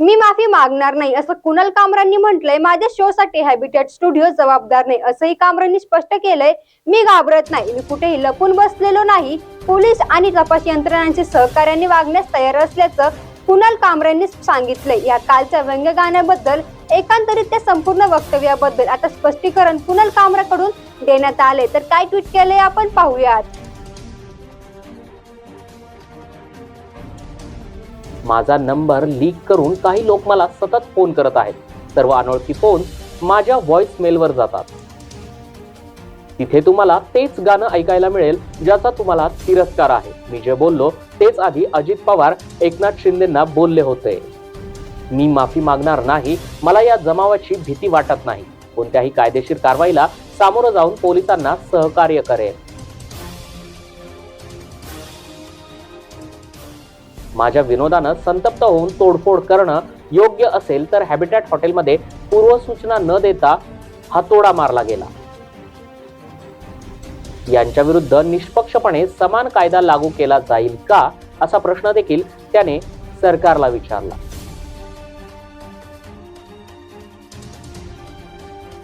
मी माफी मागणार नाही असं कुणाल कामरांनी म्हटलंय? माझ्या शो साठी हॅबिटेट स्टुडिओ जबाबदार नाही असंही कामरांनी स्पष्ट केलंय. मी घाबरत नाही मी कुठेही लपून बसलेलो नाही. पोलीस आणि तपास यंत्रणांचे सहकार्याने वागण्यास तयार असल्याचं कुणाल कामरांनी सांगितलंय. या कालच्या व्यंग्य गाण्याबद्दल एकांतरित त्या संपूर्ण वक्तव्याबद्दल आता स्पष्टीकरण कुणाल कामराकडून देण्यात आले तर काय ट्विट केलंय आपण? पाहूयात. माझा नंबर लीक करून काही लोक मला सतत फोन करत आहेत. सर्व अनोळखी फोन माझ्या व्हॉइस मेलवर जातात. तिथे तुम्हाला तेच गाणं ऐकायला मिळेल ज्याचा तुम्हाला तिरस्कार आहे. मी जे बोललो तेच आधी अजित पवार एकनाथ शिंदेना बोलले होते. मी माफी मागणार नाही मला या जमावाची भीती वाटत नाही. कोणत्याही कायदेशीर कारवाईला सामोरं जाऊन पोलिसांना सहकार्य करेल माझ्या विनोदानं संतप्त होऊन तोडफोड करणं योग्य असेल तर हॅबिटॅट हॉटेलमध्ये पूर्वसूचना न देता हातोडा मारला गेला. यांच्या विरुद्ध निष्पक्षपणे समान कायदा लागू केला जाईल का असा प्रश्न देखील त्याने सरकारला विचारला.